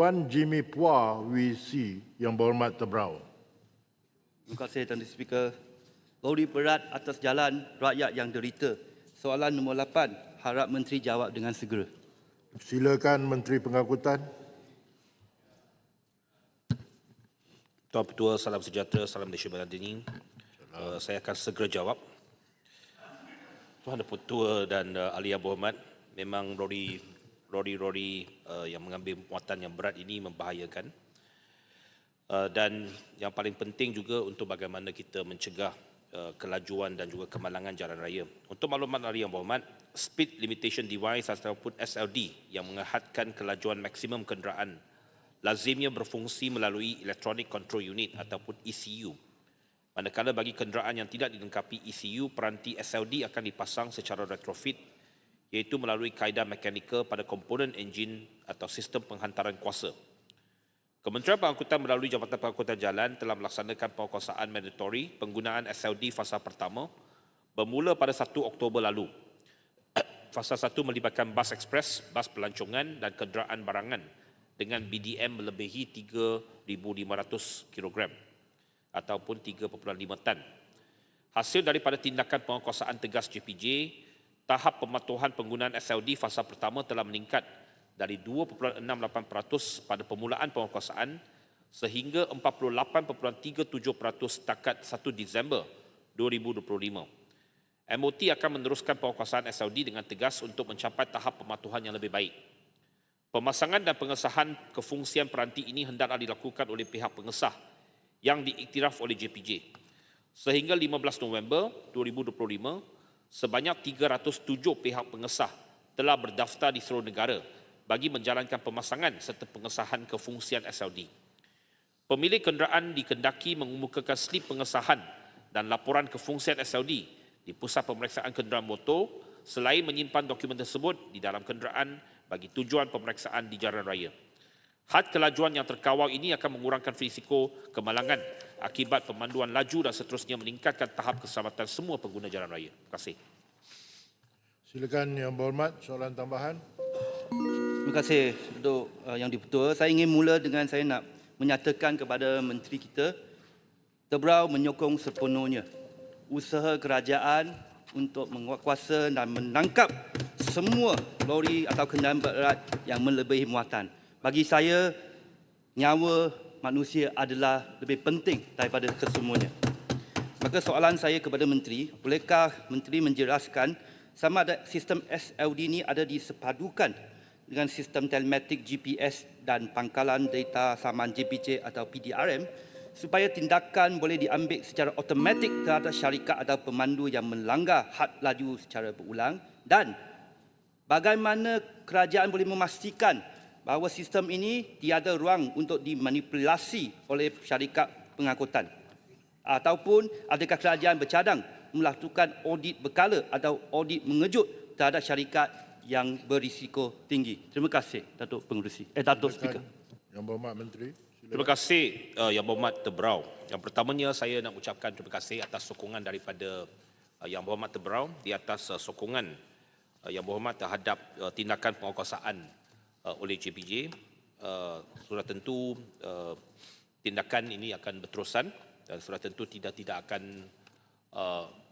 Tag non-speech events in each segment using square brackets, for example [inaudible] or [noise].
Tuan Jimmy Pua WC yang berhormat Tebrau. Terima kasih Tuan Speaker. Lori berat atas jalan rakyat yang derita. Soalan nombor 8, harap Menteri jawab dengan segera. Silakan Menteri Pengangkutan. Tuan Petua, salam sejahtera, salam Malaysia Meladini. Uh, saya akan segera jawab. Tuan Petua dan uh, ahli yang berhormat, memang lori lori-lori uh, yang mengambil muatan yang berat ini membahayakan. Uh, dan yang paling penting juga untuk bagaimana kita mencegah uh, kelajuan dan juga kemalangan jalan raya. Untuk maklumat ahli yang berhormat, speed limitation device ataupun SLD yang menghadkan kelajuan maksimum kenderaan lazimnya berfungsi melalui Electronic Control Unit ataupun ECU. Manakala bagi kenderaan yang tidak dilengkapi ECU, peranti SLD akan dipasang secara retrofit iaitu melalui kaedah mekanikal pada komponen enjin atau sistem penghantaran kuasa. Kementerian Pengangkutan melalui Jabatan Pengangkutan Jalan telah melaksanakan penguasaan mandatory penggunaan SLD fasa pertama bermula pada 1 Oktober lalu. [clears throat] Fasa 1 melibatkan bas ekspres, bas pelancongan dan kenderaan barangan dengan BDM melebihi 3,500 kg ataupun 3.5 tan. Hasil daripada tindakan penguasaan tegas JPJ, tahap pematuhan penggunaan SLD fasa pertama telah meningkat dari 2.68% pada permulaan penguasaan sehingga 48.37% setakat 1 Disember 2025. MOT akan meneruskan penguasaan SLD dengan tegas untuk mencapai tahap pematuhan yang lebih baik. Pemasangan dan pengesahan kefungsian peranti ini hendaklah dilakukan oleh pihak pengesah yang diiktiraf oleh JPJ. Sehingga 15 November 2025, sebanyak 307 pihak pengesah telah berdaftar di seluruh negara bagi menjalankan pemasangan serta pengesahan kefungsian SLD. Pemilik kenderaan dikendaki mengemukakan slip pengesahan dan laporan kefungsian SLD di Pusat Pemeriksaan Kenderaan Motor selain menyimpan dokumen tersebut di dalam kenderaan bagi tujuan pemeriksaan di jalan raya. Had kelajuan yang terkawal ini akan mengurangkan risiko kemalangan akibat pemanduan laju dan seterusnya meningkatkan tahap keselamatan semua pengguna jalan raya. Terima kasih. Silakan yang berhormat soalan tambahan. Terima kasih untuk uh, yang dipertua. Saya ingin mula dengan saya nak menyatakan kepada menteri kita Tebrau menyokong sepenuhnya usaha kerajaan untuk menguatkuasa dan menangkap semua lori atau kenderaan berat yang melebihi muatan. Bagi saya, nyawa manusia adalah lebih penting daripada kesemuanya. Maka soalan saya kepada Menteri, bolehkah Menteri menjelaskan sama ada sistem SLD ini ada disepadukan dengan sistem telematik GPS dan pangkalan data saman JPJ atau PDRM supaya tindakan boleh diambil secara automatik terhadap syarikat atau pemandu yang melanggar had laju secara berulang dan bagaimana kerajaan boleh memastikan bahawa sistem ini tiada ruang untuk dimanipulasi oleh syarikat pengangkutan ataupun adakah kerajaan bercadang melakukan audit berkala atau audit mengejut terhadap syarikat yang berisiko tinggi. Terima kasih Datuk Pengerusi. Eh Datuk Speaker. Yang berhormat Menteri. Terima kasih uh, Yang Berhormat Tebrau. Yang pertamanya saya nak ucapkan terima kasih atas sokongan daripada uh, Yang Berhormat Tebrau di atas uh, sokongan uh, Yang Berhormat terhadap uh, tindakan penguasaan uh, oleh JPJ. Uh, sudah tentu uh, tindakan ini akan berterusan dan sudah tentu tidak tidak akan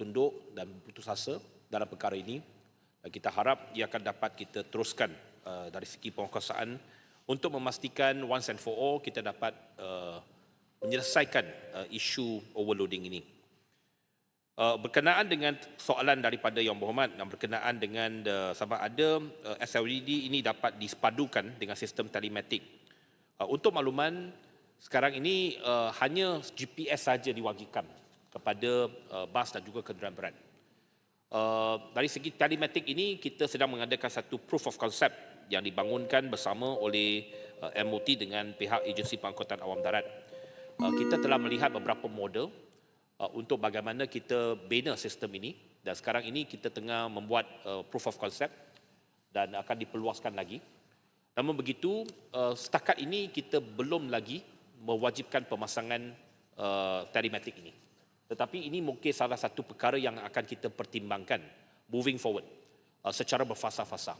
tunduk dan putus asa dalam perkara ini. Kita harap ia akan dapat kita teruskan dari segi penguasaan untuk memastikan once and for all kita dapat menyelesaikan isu overloading ini. Uh, berkenaan dengan soalan daripada Yang Berhormat dan berkenaan dengan uh, sama ada uh, SLED ini dapat disepadukan dengan sistem telematik. Uh, untuk makluman, sekarang ini uh, hanya GPS saja diwajibkan kepada uh, bas dan juga kenderaan berat. Uh, dari segi telematik ini, kita sedang mengadakan satu proof of concept yang dibangunkan bersama oleh uh, MOT dengan pihak Agensi Pengangkutan Awam Darat. Uh, kita telah melihat beberapa model uh, untuk bagaimana kita bina sistem ini dan sekarang ini kita tengah membuat uh, proof of concept dan akan diperluaskan lagi. Namun begitu, uh, setakat ini kita belum lagi mewajibkan pemasangan uh, telematik ini. Tetapi ini mungkin salah satu perkara yang akan kita pertimbangkan moving forward uh, secara berfasa-fasa.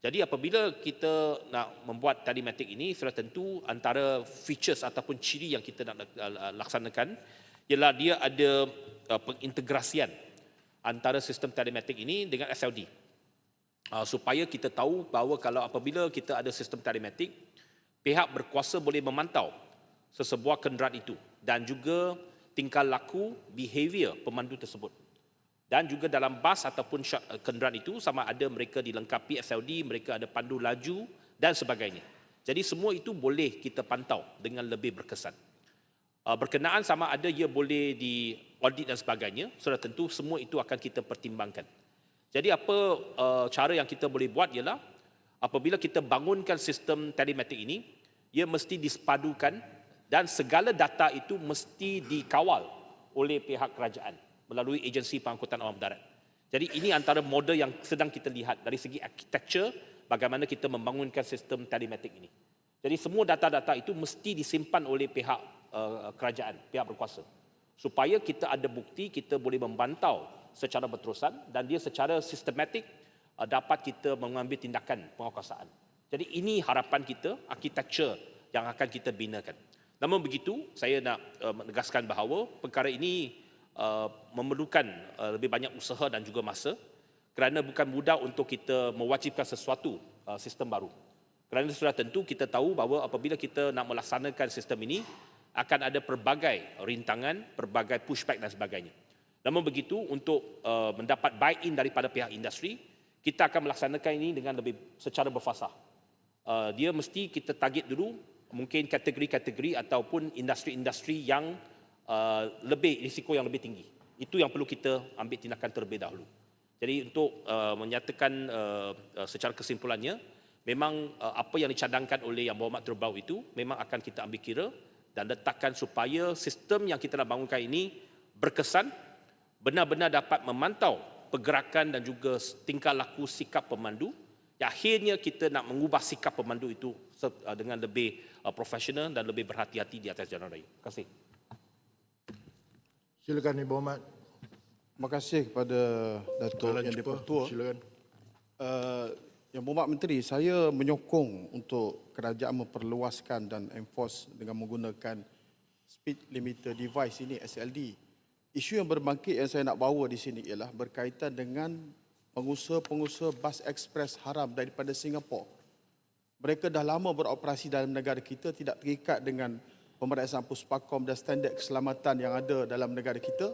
Jadi apabila kita nak membuat telematik ini, sudah tentu antara features ataupun ciri yang kita nak uh, laksanakan ialah dia ada uh, pengintegrasian antara sistem telematik ini dengan SLD. Uh, supaya kita tahu bahawa kalau apabila kita ada sistem telematik, pihak berkuasa boleh memantau sesebuah kenderaan itu dan juga tingkah laku behavior pemandu tersebut dan juga dalam bas ataupun eh, kenderaan itu sama ada mereka dilengkapi SLD, mereka ada pandu laju dan sebagainya. Jadi semua itu boleh kita pantau dengan lebih berkesan. Uh, berkenaan sama ada ia boleh di audit dan sebagainya, sudah tentu semua itu akan kita pertimbangkan. Jadi apa uh, cara yang kita boleh buat ialah apabila kita bangunkan sistem telematik ini, ia mesti disepadukan dan segala data itu mesti dikawal oleh pihak kerajaan melalui agensi pengangkutan awam darat. Jadi ini antara model yang sedang kita lihat dari segi architecture bagaimana kita membangunkan sistem telematik ini. Jadi semua data-data itu mesti disimpan oleh pihak uh, kerajaan, pihak berkuasa. Supaya kita ada bukti, kita boleh membantau secara berterusan dan dia secara sistematik uh, dapat kita mengambil tindakan penguasaan. Jadi ini harapan kita, architecture yang akan kita binakan. Namun begitu, saya nak uh, menegaskan bahawa perkara ini uh, memerlukan uh, lebih banyak usaha dan juga masa kerana bukan mudah untuk kita mewajibkan sesuatu uh, sistem baru. Kerana sudah tentu kita tahu bahawa apabila kita nak melaksanakan sistem ini akan ada pelbagai rintangan, pelbagai pushback dan sebagainya. Namun begitu untuk uh, mendapat buy-in daripada pihak industri, kita akan melaksanakan ini dengan lebih secara berfasah. Uh, dia mesti kita target dulu mungkin kategori-kategori ataupun industri-industri yang uh, lebih risiko yang lebih tinggi. Itu yang perlu kita ambil tindakan terlebih dahulu. Jadi untuk uh, menyatakan uh, uh, secara kesimpulannya, memang uh, apa yang dicadangkan oleh Yang Berhormat Terbau itu memang akan kita ambil kira dan letakkan supaya sistem yang kita nak bangunkan ini berkesan, benar-benar dapat memantau pergerakan dan juga tingkah laku sikap pemandu. Yang akhirnya kita nak mengubah sikap pemandu itu uh, dengan lebih uh, profesional dan lebih berhati-hati di atas jalan raya. Terima kasih. Silakan Yang Berhormat. Terima kasih kepada Datuk Yang di-Pertua. Silakan. Uh, yang Berhormat Menteri, saya menyokong untuk kerajaan memperluaskan dan enforce dengan menggunakan speed limiter device ini SLD. Isu yang berbangkit yang saya nak bawa di sini ialah berkaitan dengan pengusaha-pengusaha bas ekspres haram daripada Singapura. Mereka dah lama beroperasi dalam negara kita tidak terikat dengan pemeriksaan puspakom dan standard keselamatan yang ada dalam negara kita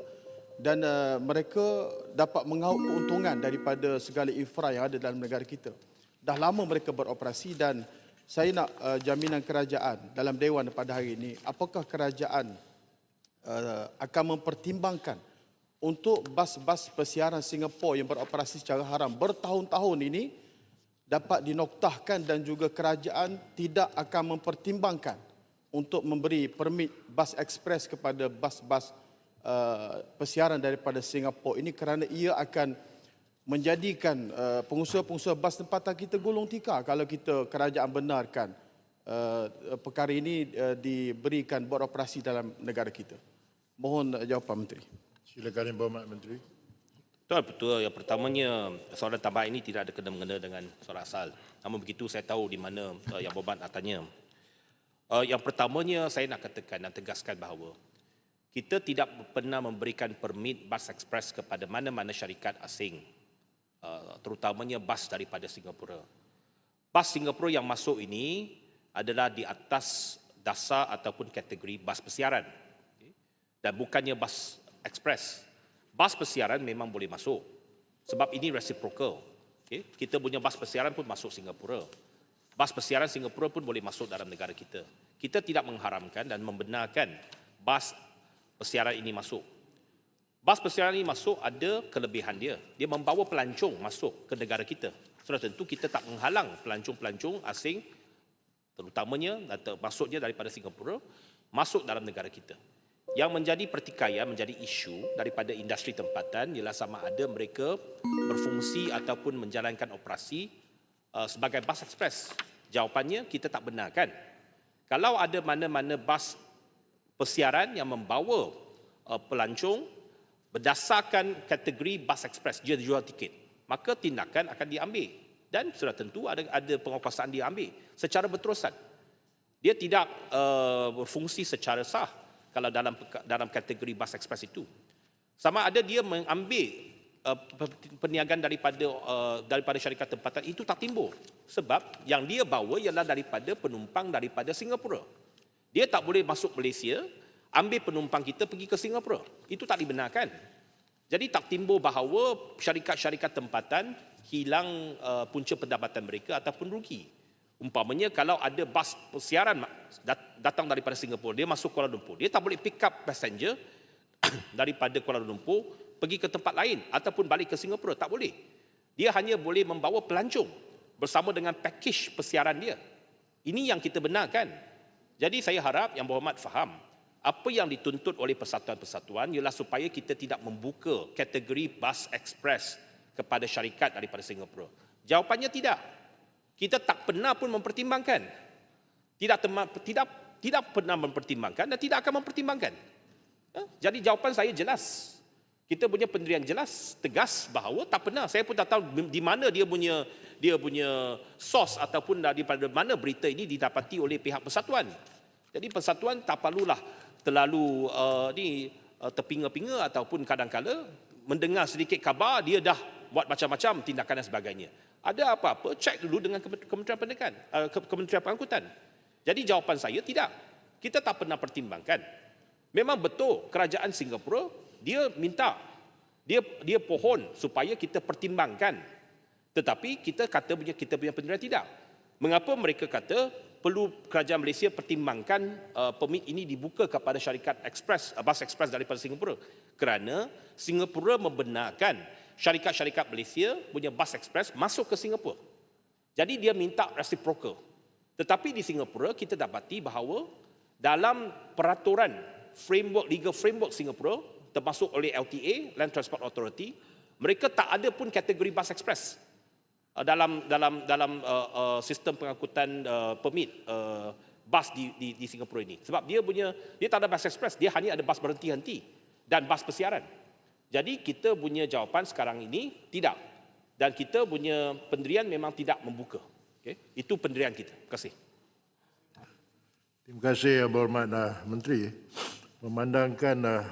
dan uh, mereka dapat mengaut keuntungan daripada segala infra yang ada dalam negara kita. Dah lama mereka beroperasi dan saya nak uh, jaminan kerajaan dalam dewan pada hari ini apakah kerajaan uh, akan mempertimbangkan untuk bas-bas persiaran Singapura yang beroperasi secara haram bertahun-tahun ini dapat dinoktahkan dan juga kerajaan tidak akan mempertimbangkan untuk memberi permit bas ekspres kepada bas-bas uh, persiaran daripada Singapura ini kerana ia akan menjadikan uh, pengusaha-pengusaha bas tempatan kita gulung tikar kalau kita kerajaan benarkan uh, perkara ini uh, diberikan beroperasi dalam negara kita. Mohon uh, jawapan Menteri. Silakan Yang Berhormat Menteri. Betul, betul. Yang pertamanya, soalan tambahan ini tidak ada kena-mengena dengan soalan asal. Namun begitu saya tahu di mana uh, yang berhormat nak tanya. Uh, yang pertamanya saya nak katakan dan tegaskan bahawa kita tidak pernah memberikan permit bas ekspres kepada mana-mana syarikat asing. Uh, terutamanya bas daripada Singapura. Bas Singapura yang masuk ini adalah di atas dasar ataupun kategori bas persiaran. Dan bukannya bas ekspres. Bas persiaran memang boleh masuk. Sebab ini reciprocal. Okay? Kita punya bas persiaran pun masuk Singapura. Bas persiaran Singapura pun boleh masuk dalam negara kita. Kita tidak mengharamkan dan membenarkan bas persiaran ini masuk. Bas persiaran ini masuk ada kelebihan dia. Dia membawa pelancong masuk ke negara kita. Sudah tentu kita tak menghalang pelancong-pelancong asing terutamanya atau masuknya daripada Singapura masuk dalam negara kita. Yang menjadi pertikaian, menjadi isu daripada industri tempatan ialah sama ada mereka berfungsi ataupun menjalankan operasi uh, sebagai bas ekspres. Jawapannya kita tak benarkan. Kalau ada mana-mana bas persiaran yang membawa uh, pelancong berdasarkan kategori bas ekspres dia jual tiket, maka tindakan akan diambil dan sudah tentu ada ada penguasaan dia ambil secara berterusan. Dia tidak uh, berfungsi secara sah kalau dalam dalam kategori bus express itu. Sama ada dia mengambil uh, perniagaan daripada uh, daripada syarikat tempatan itu tak timbul sebab yang dia bawa ialah daripada penumpang daripada Singapura. Dia tak boleh masuk Malaysia ambil penumpang kita pergi ke Singapura. Itu tak dibenarkan. Jadi tak timbul bahawa syarikat-syarikat tempatan hilang uh, punca pendapatan mereka ataupun rugi. Umpamanya kalau ada bas persiaran dat- datang daripada Singapura, dia masuk Kuala Lumpur, dia tak boleh pick up passenger [coughs] daripada Kuala Lumpur pergi ke tempat lain ataupun balik ke Singapura, tak boleh. Dia hanya boleh membawa pelancong bersama dengan pakej persiaran dia. Ini yang kita benarkan. Jadi saya harap yang berhormat faham apa yang dituntut oleh persatuan-persatuan ialah supaya kita tidak membuka kategori bus express kepada syarikat daripada Singapura. Jawapannya tidak. Kita tak pernah pun mempertimbangkan. Tidak tema, tidak tidak pernah mempertimbangkan dan tidak akan mempertimbangkan. Ha? Jadi jawapan saya jelas. Kita punya pendirian jelas, tegas bahawa tak pernah. Saya pun tak tahu di mana dia punya dia punya source ataupun daripada mana berita ini didapati oleh pihak persatuan. Jadi persatuan tak perlulah terlalu uh, ni uh, terpinga-pinga ataupun kadang-kala mendengar sedikit khabar dia dah buat macam-macam tindakan dan sebagainya. Ada apa-apa cek dulu dengan Kementerian Pendidikan, uh, Kementerian Pengangkutan. Jadi jawapan saya tidak. Kita tak pernah pertimbangkan. Memang betul kerajaan Singapura dia minta dia dia pohon supaya kita pertimbangkan. Tetapi kita kata punya kita punya pendirian tidak. Mengapa mereka kata perlu kerajaan Malaysia pertimbangkan uh, permit ini dibuka kepada syarikat ekspres uh, bas ekspres daripada Singapura? Kerana Singapura membenarkan syarikat-syarikat Malaysia punya bas ekspres masuk ke Singapura. Jadi dia minta reciprocal. Tetapi di Singapura kita dapati bahawa dalam peraturan framework legal framework Singapura termasuk oleh LTA Land Transport Authority mereka tak ada pun kategori bus express uh, dalam dalam dalam uh, uh, sistem pengangkutan uh, permit uh, bas di, di di Singapura ini. Sebab dia punya dia tak ada bus express dia hanya ada bas berhenti-henti dan bas persiaran. Jadi kita punya jawapan sekarang ini tidak. Dan kita punya pendirian memang tidak membuka. Okey? Itu pendirian kita. Terima kasih. Terima kasih Yang Berhormat uh, Menteri. Memandangkan uh,